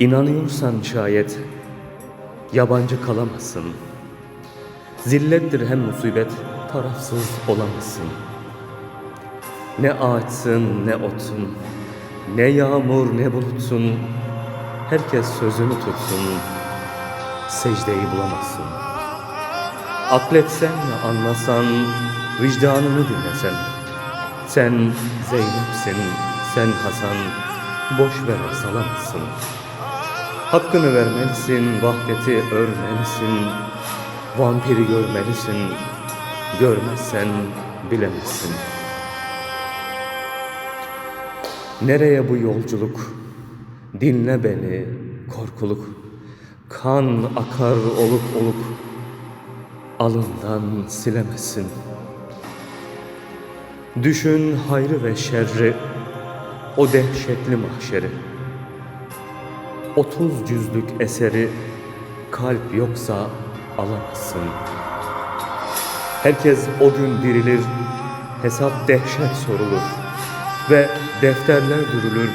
İnanıyorsan şayet yabancı kalamazsın. Zillettir hem musibet, tarafsız olamazsın. Ne ağaçsın ne otsun, ne yağmur ne bulutsun. Herkes sözünü tutsun, secdeyi bulamazsın. Akletsen ve anlasan, vicdanını dinlesen. Sen Zeynep'sin, sen Hasan, boş ver salamazsın. Hakkını vermelisin, vahdeti örmelisin, vampiri görmelisin, görmezsen bilemezsin. Nereye bu yolculuk? Dinle beni, korkuluk. Kan akar oluk oluk, alından silemezsin. Düşün hayrı ve şerri, o dehşetli mahşeri. Otuz cüzlük eseri kalp yoksa alamazsın. Herkes o gün dirilir, hesap dehşet sorulur ve defterler dürülür.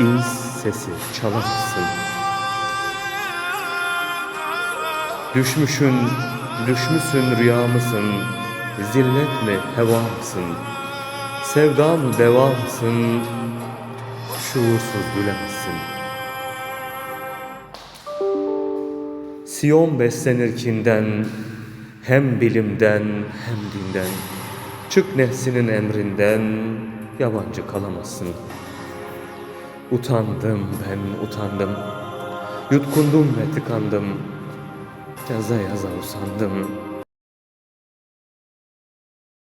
İns sesi çalamazsın. Düşmüşün, düşmüşsün rüya mısın? Zillet mi, heva mısın? Sevda mı, deva mısın? Şuursuz gülemezsin. Siyon beslenirkinden, hem bilimden hem dinden. Çık nefsinin emrinden, yabancı kalamazsın. Utandım ben utandım, yutkundum ve tıkandım. Yaza yaza usandım,